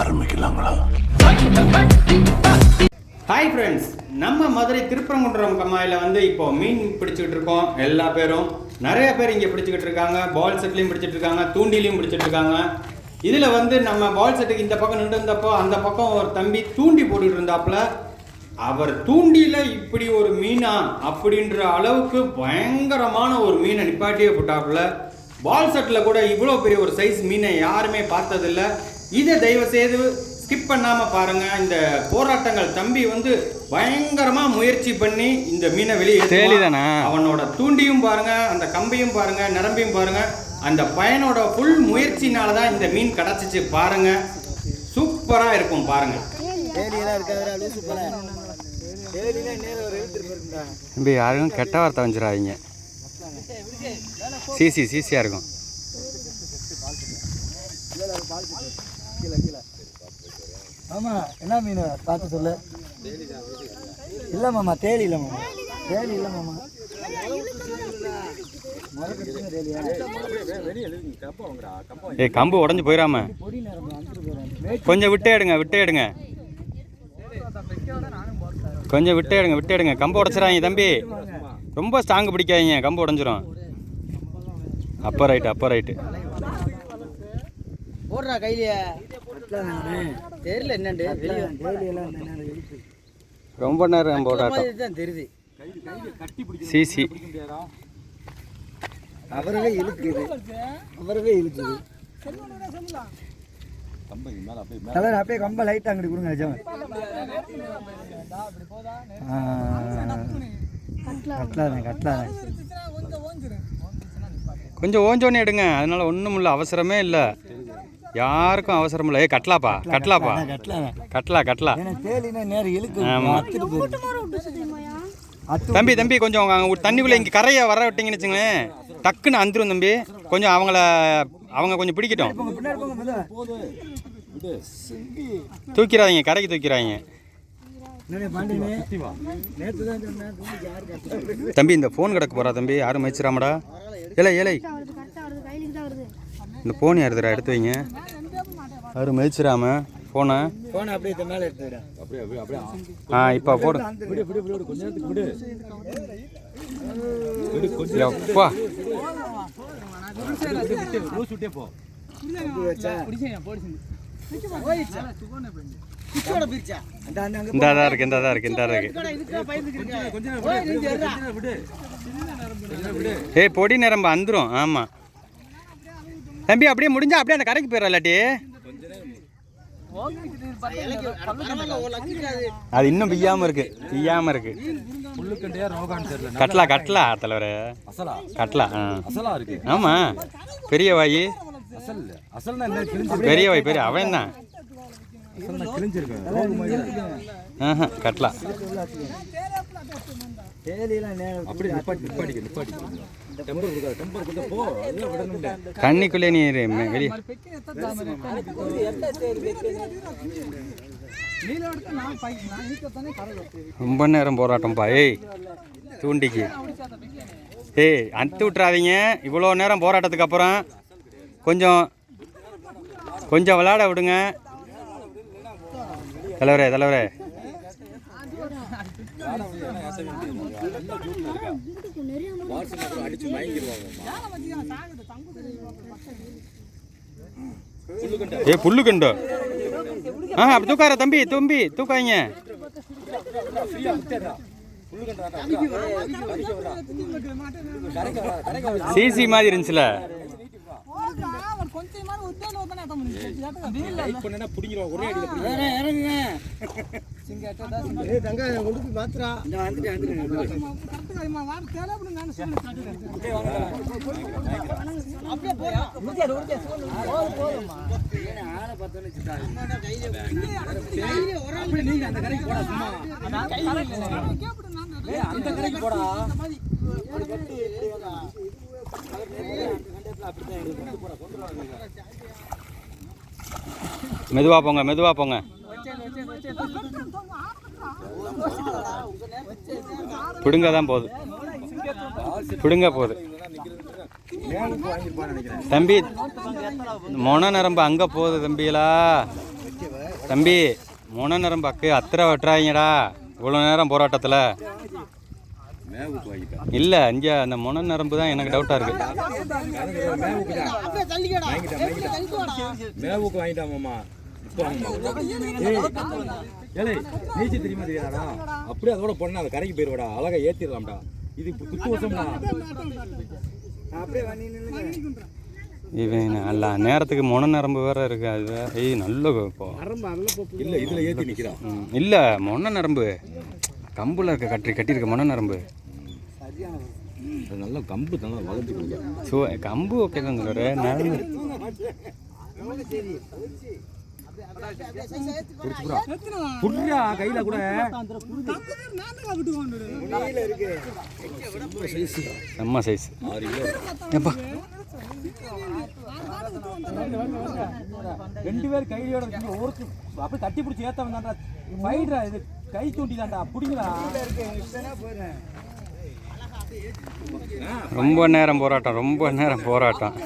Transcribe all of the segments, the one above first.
ஆரம்பிக்கலாங்களா? Hi friends நம்ம மதுரை திருப்பரங்குன்றம் கம்மாயில் வந்து இப்போ மீன் பிடிச்சிக்கிட்டு இருக்கோம் எல்லா பேரும். நிறைய பேர் இங்கே பிடிச்சிக்கிட்டு இருக்காங்க பால் செட்லையும் பிடிச்சிட்டு இருக்காங்க தூண்டிலையும் பிடிச்சிட்டு இருக்காங்க. இதில் வந்து நம்ம பால் செட்டுக்கு இந்த பக்கம் நின்று இருந்தப்போ அந்த பக்கம் ஒரு தம்பி தூண்டி போட்டுட்டு இருந்தாப்புல. அவர் தூண்டியில் இப்படி ஒரு மீனா அப்படின்ற அளவுக்கு பயங்கரமான ஒரு மீனை நிப்பாட்டியே போட்டாப்புல. பால் செட்டில் கூட இவ்வளோ பெரிய ஒரு சைஸ் மீனை யாருமே பார்த்ததில்ல. இதை தயவு செய்து ஸ்கிப் பண்ணாம பாருங்க. இந்த போராட்டங்கள் தம்பி வந்து பயங்கரமா முயற்சி பண்ணி இந்த மீனை வெளியே தேலிதானா? அவனோட தூண்டியும் பாருங்க அந்த கம்பையும் பாருங்க நிரம்பியும் பாருங்க. அந்த பையனோட ஃபுல் முயற்சினால தான் இந்த மீன் கிடச்சிச்சு பாருங்க. சூப்பரா இருக்கும் பாருங்க. தேடியெல்லாம் இருக்காதுடா லூசு போல தேடினா நேரம் ஒரு எழுத்து இருக்குடா தம்பி யாரும் கெட்ட வார்த்தை வந்துடாதீங்க சிசி சிசியாக இருக்கும். கீழே கீழே. ஆமா என்ன மீன் பார்த்து சொல்லு. இல்லை மாமா தேலி இல்லை மாமா. தேலி இல்லை மாமா. ஏ கம்பு உடஞ்சி போயிடாம கொஞ்சம் விட்டே எடுங்க விட்டே எடுங்க. கொஞ்சம் விட்டே எடுங்க விட்டே எடுங்க. கம்பு உடச்சிடாங்க தம்பி. ரொம்ப ஸ்ட்ராங் பிடிக்காதீங்க கம்பு உடஞ்சிரும். அப்போ ரைட்டு அப்போ ரைட்டு போடுறா கையிலேயே. தெரியல என்னண்டு ரொம்ப நேரம் போராட்டம் தான் தெரியுது. சிசி. அவரவே இழுக்குது. அவரவே இழுக்குது. கலர் அப்படியே கம்ப லைட் அங்கிட்டு கொடுங்க கட்டலாதேன் கட்டலாதேன் கொஞ்சம் ஓஞ்சோன்னு எடுங்க. அதனால ஒன்றும் இல்லை அவசரமே இல்லை. யாருக்கும் அவசரம் இல்லை. இழுக்கு ஆமா. அத்துட்டு போயிருக்கு அத்து தம்பி தம்பி கொஞ்சம் தண்ணிக்குள்ளே இங்கே கரையை வர விட்டீங்கன்னு வச்சுங்களேன் டக்குன்னு அந்துரும் தம்பி. கொஞ்சம் அவங்கள அவங்க கொஞ்சம் பிடிக்கட்டும். தூக்கிறாதீங்க கரைக்கு தூக்கிறாங்க தம்பி இந்த ஃபோன் கிடக்கு போறா தம்பி. யாரும் மதிச்சிடாமடா. ஏலை ஏலை. இந்த ஃபோன் யாருதுடா எடுத்து வைங்க யாரும் மதிச்சிடாம ஃபோனை போன அப்படியே இந்த மேல எடுத்துடா ஆ இப்போ போடு எப்பா அந்த அந்த அங்க இந்த தான் இருக்கு இந்த தான் இருக்கு இந்த தான் இருக்கு ஏய் பொடி நிரம்ப அந்துரும் ஆமா தம்பி அப்படியே முடிஞ்சா அப்படியே அந்த கரைக்கு போயிடுறா இல்லாட்டி. அது இன்னும் பிய்யாம இருக்கு பிய்யாம இருக்கு. கட்டலா கட்டலா தலைவரே. கட்டலா ஆ. ஆமா. பெரிய வாயி. பெரிய வாய் பெரிய அவன் தான் ஆஹா, கட்டலா தேதியெல்லாம் நேரம் அப்படி தண்ணிக்குள்ளே நீ இரு, மெ- வெளியே. ரொம்ப நேரம் போராட்டம்ப்பா ஏய் தூண்டிக்கு. ஏய் அத்து விட்றாதீங்க இவ்வளோ நேரம் போராட்டத்துக்கு அப்புறம் கொஞ்சம் கொஞ்சம் விளையாட விடுங்க. தலைவரே தலைவரே. ஏ புல்லு கண்டோ. ஆ அப்படி தூக்கார தம்பி தம்பி தூக்காங்க சிசி மாதிரி இருந்துச்சுல. ஏய் தங்க உடுப்பி மாத்திரா அந்த கடைக்கு வந்துட்டு மெதுவா போங்க மெதுவா போங்க. பிடுங்க தான் போகுது. பிடுங்க போகுது. தம்பி மொன நரம்பு அங்கே போகுது தம்பிகளா தம்பி முனை நரம்பாக்கு அத்தனை வெட்டுறாங்கடா இவ்வளோ நேரம் போராட்டத்தில். இல்லை இங்கே அந்த முனை நரம்பு தான் எனக்கு டவுட்டாக இருக்குது ஏலே நீச்சல் தெரியுமா தெரியாதா அப்படியே அதோட பொண்ணு அந்த கரைக்கு போயிடுவாடா அழகா ஏத்திடலாம்டா. இது குத்து வசம்டா. இவன் நல்ல நேரத்துக்கு முனை நரம்பு வேற இருக்கு அது வேற. ஏய் நல்ல இப்போ இல்ல இதுல ஏத்தி நிக்கிறான் இல்லை முனை நரம்பு கம்புல இருக்க கட்டி கட்டியிருக்க முனை நரம்பு அது நல்லா கம்பு நல்லா வளர்ந்து ஸோ கம்பு ஓகே தான் சொல்லுற நரம்பு. புடுறா கையில கூட செம்ம சைஸ் எப்பா ரெண்டு பேர் கையோட இருக்கீங்க. ஒருத்து அப்படியே கட்டி பிடிச்சி ஏத்த வந்தாண்டா ஃபைட்ரா இது. கை தூண்டி தாண்டா பிடிங்களா ரொம்ப நேரம் போராட்டம். ரொம்ப நேரம் போராட்டம்.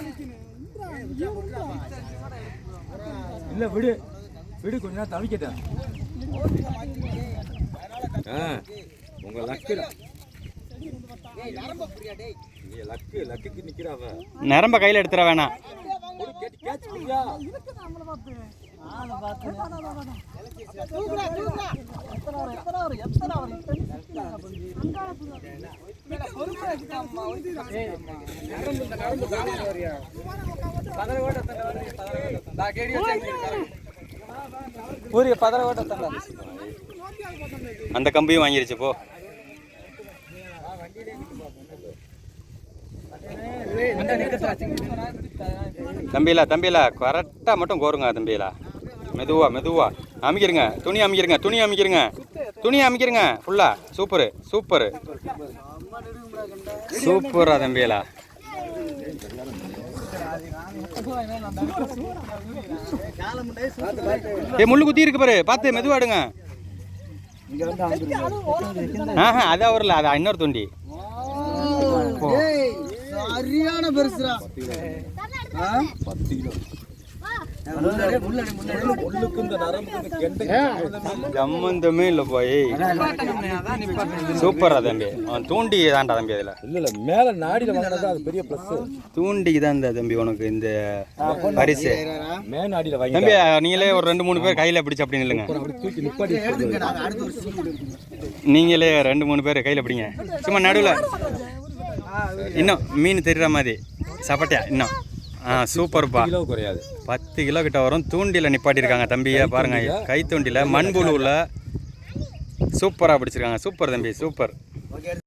இல்ல விடு. விடு கொஞ்ச நேரம் தவிக்கட்டேன் ஆ, உங்க லக்குடா நீ லக்கு லக்குக்கு நிக்கிறாவ நரம்ப கையில் எடுத்துட வேணாம். கேட்ச் பண்ணியா? ஒரு பதற ஓட்ட தண்டா அந்த கம்பியும் வாங்கிருச்சு போ. தம்பிலா தம்பியில கரெக்டாக மட்டும் கோருங்க தம்பியில மெதுவா மெதுவா. அமைக்கிருங்க துணி அமைக்கிருங்க துணி அமைக்கிருங்க. துணி அமைக்கிருங்க ஃபுல்லா சூப்பரு சூப்பரு. சூப்பரா தம்பியில ஏ முள்ளு குத்தி இருக்கு பாரு. பார்த்து மெதுவா எடுங்க. இங்க வந்து அங்கிட்டு ஆஹா அது அவரில் அது இன்னொரு துண்டி. சரியான பெருசுடா. ஆ? பத்து கிலோ. சம்மந்தமே இல்லை போய் சூப்பரா தம்பி. அவன் தூண்டி தான்டா தம்பி அதில். இல்ல இல்ல மேல நாடியில வாங்கினது அது பெரிய பிளஸ் தூண்டிக்கு தான் இந்த தம்பி உனக்கு இந்த பரிசு. மே நாடியில வாங்கி தம்பி நீங்களே ஒரு ரெண்டு மூணு பேர் கையில் பிடிச்சு அப்படி நில்லுங்க. அப்படி தூக்கி நிப்பாட்டி வச்சிருக்காரு. நாங்க அடுத்த வருஷம் நீங்களே ரெண்டு மூணு பேர் கையில் பிடிங்க. சும்மா நடுவில். இன்னும் மீன் தெரியுற மாதிரி. சப்பட்டியா இன்னும். ஆ சூப்பர்ப்பா கிலோ குறையாது. பத்து கிலோ கிட்ட வரும். தூண்டில நிப்பாட்டியிருக்காங்க தம்பியை பாருங்க கை தூண்டில மண்புழுவில் சூப்பராக பிடிச்சிருக்காங்க. சூப்பர் தம்பி சூப்பர்.